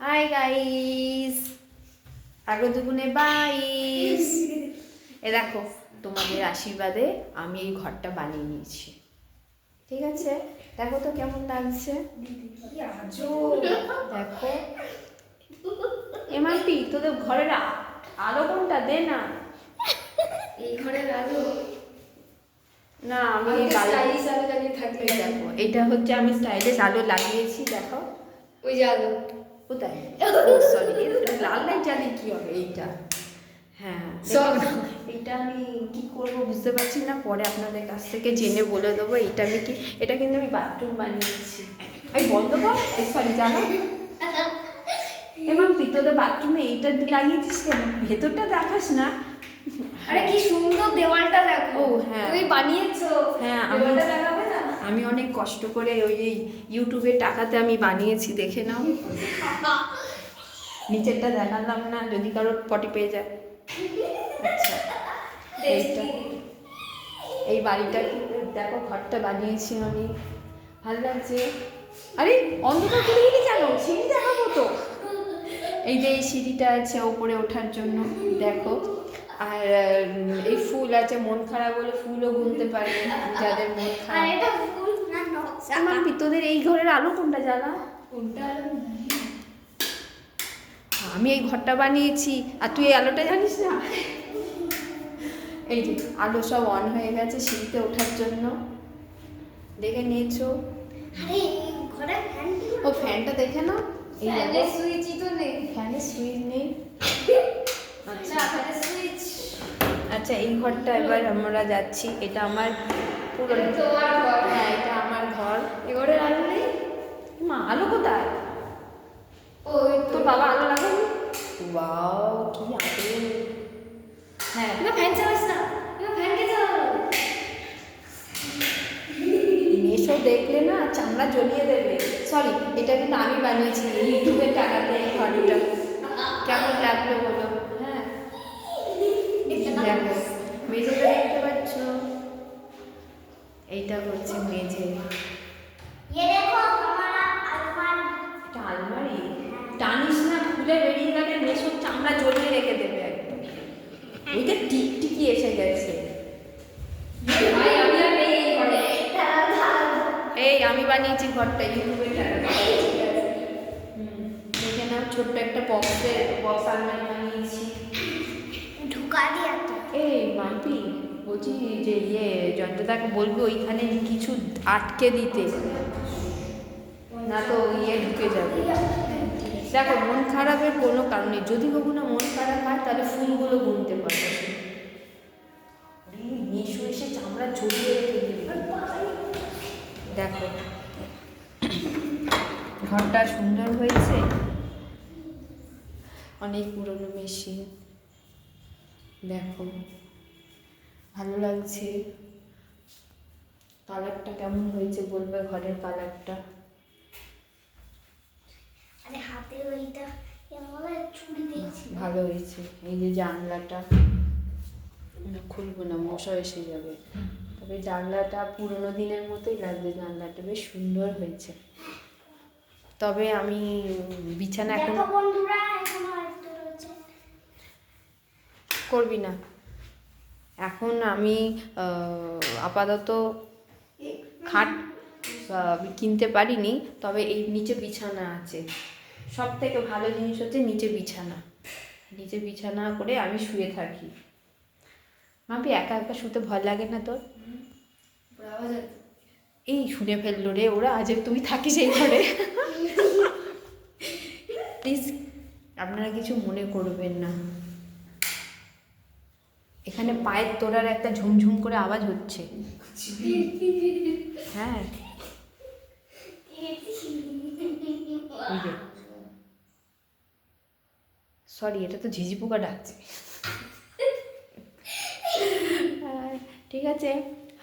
Hi guys আগো দুগুনে বাইস এ দেখো তোমাদের আশীর্বাদে আমি এই ঘরটা বানিয়ে নিয়েছি। ঠিক আছে? দেখো তো কেমন লাগছে। দেখো। এমাপি তোদের ঘরের আলো কোনটা? দে না। এই ঘরের আলো। না আমি স্টাইলিশ আলো থাকবে। দেখো এটা হচ্ছে আমি স্টাইলিশ আলো লাগিয়েছি দেখো। ওই যে আলো। কোথায়? সরি লাল লাইট জ্বালিয়ে কি হবে? এইটা। হ্যাঁ এটা আমি কি করব বুঝতে পারছি না পরে আপনাদের কাছ থেকে জেনে বলে দেবো এটা আমি কি এটা কিন্তু আমি বাথরুম বানিয়েছি। আমি বন্ধ কর সরি জানো? এবং তুই তোদের বাথরুমে এইটা লাগিয়েছিস কেন? ভেতরটা দেখাস না। আরে কি সুন্দর দেওয়ালটা দেখো। হ্যাঁ। তুমি বানিয়েছো। হ্যাঁ, আমি- দেওয়ালটা দেখাবে? আমি অনেক কষ্ট করে ওই এই ইউটিউবের টাকাতে আমি বানিয়েছি, দেখে নাও। নিচেরটা দেখালাম না, যদি কারোর পটি পেয়ে যায়। আচ্ছা এইটা। এই বাড়িটা দেখো, ঘরটা বানিয়েছি আমি। ভালো লাগছে। আরে, অন্ধকার করে গেলি কেন? সিঁড়ি দেখাবো তো। এই যে এই সিঁড়িটা আছে ওপরে ওঠার জন্য, দেখো। আর এই ফুল আছে, মন খারাপ হলে ফুলও গুনতে পারে, যাদের মন খারাপ। নকশা আমার তোদের এই ঘরের আলো কোনটা জ্বালা কোনটা? আমি এই ঘরটা বানিয়েছি। আর তুই এই আলোটা জানিস না? এই যে আলো সব অন হয়ে গেছে সিঁড়িতে ওঠার জন্য। দেখে নিয়েছো? ও ফ্যানটা দেখে না এই ফ্যানের সুইচই তো নেই। ফ্যানের সুইচ নেই। আচ্ছা সুইচ আচ্ছা এই ঘরটা এবার আমরা যাচ্ছি। এটা আমার পুরো তোমার ঘর হ্যাঁ এটা আমার এই ঘরের আলো নেই? মা আলো কোথায়? ওই তোর বাবা আলো লাগাবি ওয়াও কি আলো হ্যাঁ না ফ্যান চালাস না না ফ্যান কে চালালো মেশো দেখলে না চামড়া জ্বলিয়ে দেবে। সরি এটা কিন্তু আমি বানিয়েছি ইউটিউবের টাকাতে এই ঘরটা কেমন লাগল বলো? হ্যাঁ। দেখো। মেঝেটা দেখতে পাচ্ছ? এইটা হচ্ছে মেঝে। খুলে বেরিয়ে গেলে মেশোর চামড়া জ্বলিয়ে রেখে দেবে ওইটা টিকটিকি এসে গেছে। ভাই আমি আর নেই এই আমি বানিয়েছি ঘরটা ইউটিউবের হুম, দেখে নাও ছোট্ট একটা বক্সে বক্স আলমারি বানিয়েছি। ঢুকা দিয়া এই মাম্পি বলছি যে ইয়ে জয়ন্তদাকে বলবি ওইখানে কিছু আটকে দিতে। না তো ইয়ে ঢুকে যাবে। দেখো মন খারাপের কোনো কারণ নেই। যদি কখনো মন খারাপ হয় তাহলে ফুলগুলো গুনতে পারবে মিশু এসে চামড়া রেখে দেখো। ঘরটা সুন্দর হয়েছে? অনেক পুরনো মেশিন। দেখো ভালো লাগছে। কালারটা কেমন হয়েছে বলবে ঘরের কালারটা আরে হাতে ওইটা কেমন চুড়ি দিয়েছি ভালো হয়েছে। এই যে জানলাটা খুলবো না মশা এসে যাবে। তবে জানলাটা পুরোনো দিনের মতোই লাগবে জানলাটা বেশ সুন্দর হয়েছে। তবে আমি বিছানা এখন করবি না। এখন আমি আপাতত খাট কিনতে পারিনি তবে এই নিচে বিছানা আছে। সব থেকে ভালো জিনিস হচ্ছে নিচে বিছানা। নিচে বিছানা করে আমি শুয়ে থাকি। মাপি একা একা শুতে ভয় লাগে না তোর? এই শুনে ফেলল রে ওরা, আজ তুই থাকিস এই ঘরে। প্লিজ আপনারা কিছু মনে করবেন না। এখানে পায়ের তোড়ার একটা ঝুমঝুম করে আওয়াজ হচ্ছে। হ্যাঁ। সরি এটা তো ঝিঝি পোকা ডাকছে। হ্যাঁ, ঠিক আছে।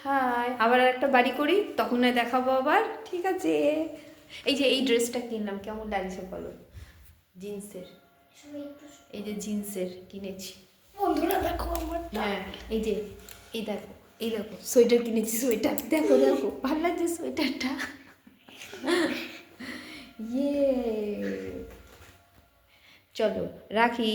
হাই আবার আর একটা বাড়ি করি তখন নয় দেখাবো আবার ঠিক আছে। এই যে এই ড্রেসটা কিনলাম কেমন লাগছে বলো? জিন্সের। এই যে জিন্সের কিনেছি। বন্ধুরা দেখো আমার হ্যাঁ এই যে এই দেখো এই দেখো সোয়েটার কিনেছি সোয়েটার। দেখো দেখো ভালো লাগছে সোয়েটারটা। ইয়ে। চলো রাখি।